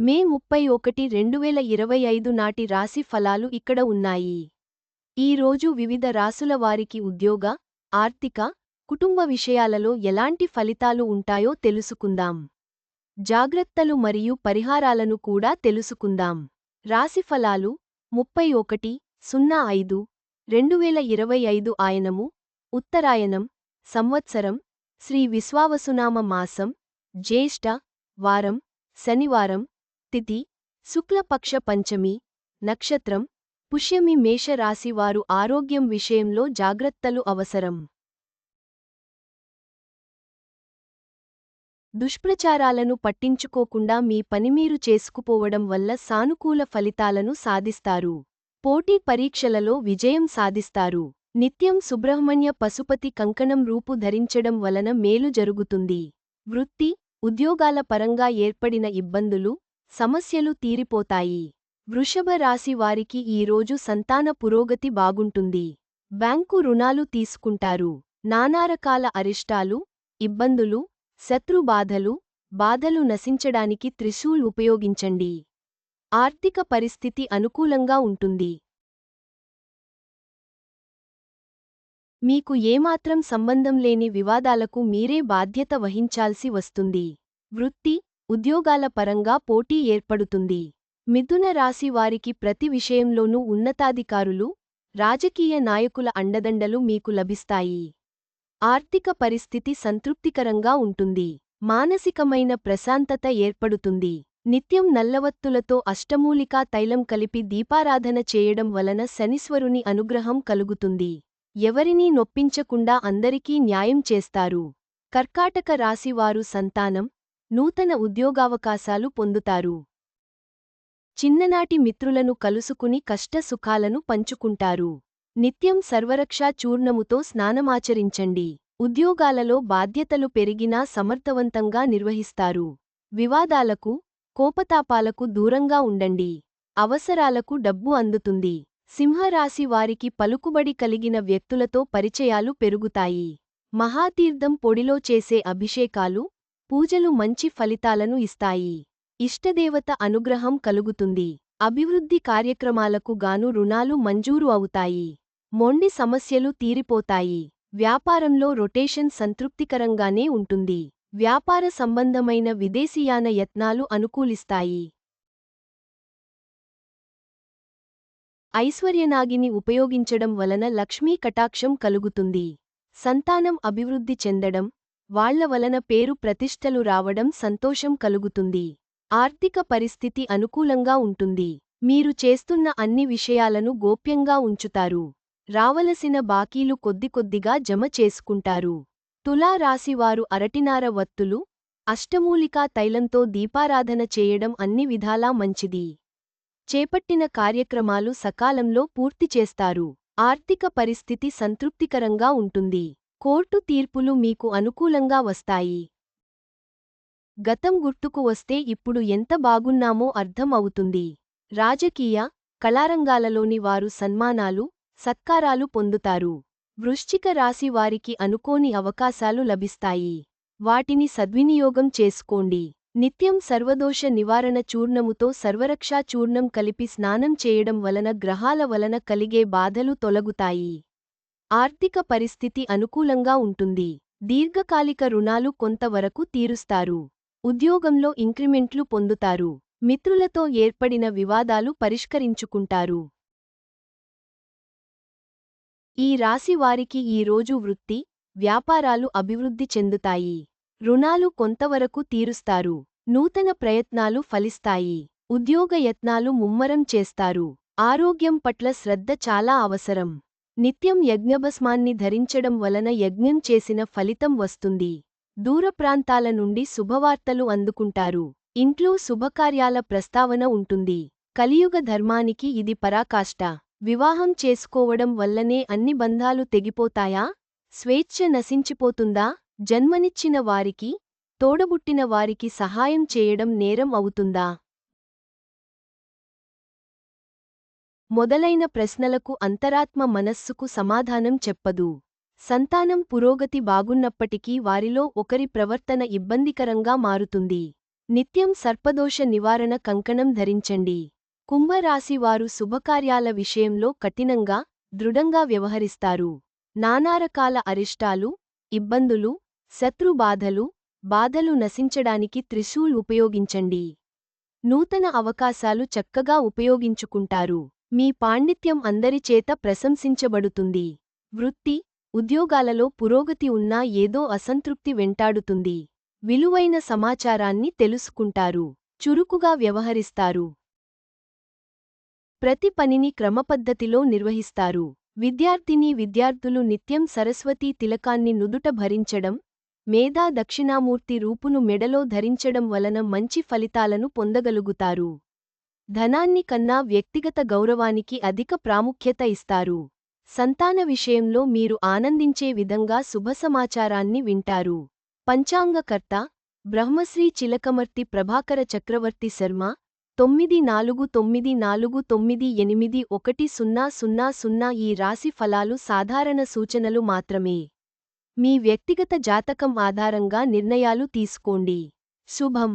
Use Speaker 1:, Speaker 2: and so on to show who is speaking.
Speaker 1: మే ముప్పై ఒకటి రెండువేల ఇరవై ఐదు నాటి రాశి ఫలాలు ఇక్కడ ఉన్నాయి. ఈ రోజు వివిధ రాసుల వారికి ఉద్యోగ ఆర్థిక కుటుంబ విషయాలలో ఎలాంటి ఫలితాలు ఉంటాయో తెలుసుకుందాం. జాగ్రత్తలు మరియు పరిహారాలను కూడా తెలుసుకుందాం. రాశి ఫలాలు ముప్పై ఒకటి సున్నా ఐదు రెండువేల ఇరవై ఐదు ఆయనము ఉత్తరాయణం సంవత్సరం శ్రీ విశ్వావసునామ మాసం జ్యేష్ఠ వారం శనివారం తిథి శుక్లపక్ష పంచమి నక్షత్రం పుష్యమి మేషరాశి వారు ఆరోగ్యం విషయంలో జాగ్రత్తలు అవసరం. దుష్ప్రచారాలను పట్టించుకోకుండా మీ పనిమీరు చేసుకుపోవడం వల్ల సానుకూల ఫలితాలను సాధిస్తారు. పోటీ పరీక్షలలో విజయం సాధిస్తారు. నిత్యం సుబ్రహ్మణ్య పశుపతి కంకణం రూపు ధరించడం వలన మేలు జరుగుతుంది. వృత్తి ఉద్యోగాల పరంగా ఏర్పడిన ఇబ్బందులు సమస్యలు తీరిపోతాయి. వృషభ రాశి వారికి ఈరోజు సంతాన పురోగతి బాగుంటుంది. బ్యాంకు రుణాలు తీసుకుంటారు. నానారకాల అరిష్టాలు ఇబ్బందులు శత్రుబాధలు బాధలు నశించడానికి త్రిశూల్ ఉపయోగించండి. ఆర్థిక పరిస్థితి అనుకూలంగా ఉంటుంది. మీకు ఏమాత్రం సంబంధం లేని వివాదాలకు మీరే బాధ్యత వహించాల్సి వస్తుంది. వృత్తి ఉద్యోగాల పరంగా పోటీ ఏర్పడుతుంది. మిథున రాశి వారికి ప్రతి విషయంలోనూ ఉన్నతాధికారులు రాజకీయ నాయకుల అండదండలు మీకు లభిస్తాయి. ఆర్థిక పరిస్థితి సంతృప్తికరంగా ఉంటుంది. మానసికమైన ప్రశాంతత ఏర్పడుతుంది. నిత్యం నల్లవత్తులతో అష్టమూలికా తైలం కలిపి దీపారాధన చేయడం వలన శనిశ్వరుని అనుగ్రహం కలుగుతుంది. ఎవరినీ నొప్పించకుండా అందరికీ న్యాయం చేస్తారు. కర్కాటక రాశివారు సంతానం నూతన ఉద్యోగావకాశాలు పొందుతారు. చిన్ననాటి మిత్రులను కలుసుకుని కష్టసుఖాలను పంచుకుంటారు. నిత్యం సర్వరక్షా చూర్ణముతో స్నానమాచరించండి. ఉద్యోగాలలో బాధ్యతలు పెరిగినా సమర్థవంతంగా నిర్వహిస్తారు. వివాదాలకు కోపతాపాలకు దూరంగా ఉండండి. అవసరాలకు డబ్బు అందుతుంది. సింహరాశి వారికి పలుకుబడి కలిగిన వ్యక్తులతో పరిచయాలు పెరుగుతాయి. మహాతీర్థం పొడిలో చేసే అభిషేకాలు పూజలు మంచి ఫలితాలను ఇస్తాయి. ఇష్టదేవత అనుగ్రహం కలుగుతుంది. అభివృద్ధి కార్యక్రమాలకు గాను రుణాలు మంజూరు అవుతాయి. మొండి సమస్యలు తీరిపోతాయి. వ్యాపారంలో రొటేషన్ సంతృప్తికరంగానే ఉంటుంది. వ్యాపార సంబంధమైన విదేశీయాన యత్నాలు అనుకూలిస్తాయి. ఐశ్వర్యనాగిని ఉపయోగించడం వలన లక్ష్మీ కటాక్షం కలుగుతుంది. సంతానం అభివృద్ధి చెందడం వాళ్ళ వలన పేరు ప్రతిష్టలు రావడం సంతోషం కలుగుతుంది. ఆర్థిక పరిస్థితి అనుకూలంగా ఉంటుంది. మీరు చేస్తున్న అన్ని విషయాలను గోప్యంగా ఉంచుతారు. రావలసిన బాకీలు కొద్దికొద్దిగా జమ చేసుకుంటారు. తులారాశివారు అరటినార వత్తులు అష్టమూలికా తైలంతో దీపారాధన చేయడం అన్ని విధాలా మంచిది. చేపట్టిన కార్యక్రమాలు సకాలంలో పూర్తి చేస్తారు. ఆర్థిక పరిస్థితి సంతృప్తికరంగా ఉంటుంది. కోర్టు తీర్పులు మీకు అనుకూలంగా వస్తాయి. గతం గుర్తుకు వస్తే ఇప్పుడు ఎంత బాగున్నామో అర్థం అవుతుంది. రాజకీయ కళారంగాలలోని వారు సన్మానాలు సత్కారాలు పొందుతారు. వృశ్చిక రాశి వారికి అనుకోని అవకాశాలు లభిస్తాయి. వాటిని సద్వినియోగం చేసుకోండి. నిత్యం సర్వదోష నివారణ చూర్ణముతో సర్వరక్షా చూర్ణం కలిపి స్నానం చేయడం వలన గ్రహాల వలన కలిగే బాధలు తొలగుతాయి. ఆర్థిక పరిస్థితి అనుకూలంగా ఉంటుంది. దీర్ఘకాలిక రుణాలు కొంతవరకు తీరుస్తారు. ఉద్యోగంలో ఇంక్రిమెంట్లు పొందుతారు. మిత్రులతో ఏర్పడిన వివాదాలు పరిష్కరించుకుంటారు. ఈ రాశి వారికి ఈరోజు వృత్తి వ్యాపారాలు అభివృద్ధి చెందుతాయి. రుణాలు కొంతవరకు తీరుస్తారు. నూతన ప్రయత్నాలు ఫలిస్తాయి. ఉద్యోగ యత్నాలు ముమ్మరం చేస్తారు. ఆరోగ్యం పట్ల శ్రద్ధ చాలా అవసరం. నిత్యం యజ్ఞభస్మాన్ని ధరించడం వలన యజ్ఞం చేసిన ఫలితం వస్తుంది. దూర ప్రాంతాల నుండి శుభవార్తలు అందుకుంటారు. ఇంట్లో శుభకార్యాల ప్రస్తావన ఉంటుంది. కలియుగ ధర్మానికి ఇది పరాకాష్ట. వివాహం చేసుకోవడం వల్లనే అన్ని బంధాలు తెగిపోతాయా? స్వేచ్ఛ నశించిపోతుందా? జన్మనిచ్చిన వారికి తోడబుట్టిన వారికి సహాయం చేయడం నేరం అవుతుందా? మొదలైన ప్రశ్నలకు అంతరాత్మ మనస్సుకు సమాధానం చెప్పదు. సంతానం పురోగతి బాగున్నప్పటికీ వారిలో ఒకరి ప్రవర్తన ఇబ్బందికరంగా మారుతుంది. నిత్యం సర్పదోష నివారణ కంకణం ధరించండి. కుంభరాశివారు శుభకార్యాల విషయంలో కఠినంగా దృఢంగా వ్యవహరిస్తారు. నానారకాల అరిష్టాలు ఇబ్బందులు శత్రుబాధలు బాధలు నశించడానికి త్రిశూల్ ఉపయోగించండి. నూతన అవకాశాలు చక్కగా ఉపయోగించుకుంటారు. మీ పాండిత్యం అందరిచేత ప్రశంసించబడుతుంది. వృత్తి ఉద్యోగాలలో పురోగతి ఉన్నా ఏదో అసంతృప్తి వెంటాడుతుంది. విలువైన సమాచారాన్ని తెలుసుకుంటారు. చురుకుగా వ్యవహరిస్తారు. ప్రతి పనిని క్రమపద్ధతిలో నిర్వహిస్తారు. విద్యార్థిని విద్యార్థులు నిత్యం సరస్వతీ తిలకాన్ని నుదుట భరించడం మేధా దక్షిణామూర్తి రూపును మెడలో ధరించడం వలన మంచి ఫలితాలను పొందగలుగుతారు. ధనాన్ని కన్నా వ్యక్తిగత గౌరవానికి అధిక ప్రాముఖ్యత ఇస్తారు. సంతాన విషయంలో మీరు ఆనందించే విధంగా శుభసమాచారాన్ని వింటారు. పంచాంగకర్త బ్రహ్మశ్రీ చిలకమర్తి ప్రభాకర చక్రవర్తి శర్మ తొమ్మిది నాలుగు తొమ్మిది నాలుగు తొమ్మిది ఎనిమిది ఒకటి సున్నా సున్నా సున్నా ఈ రాశి ఫలాలు సాధారణ సూచనలు మాత్రమే. మీ వ్యక్తిగత జాతకం ఆధారంగా నిర్ణయాలు తీసుకోండి. శుభం.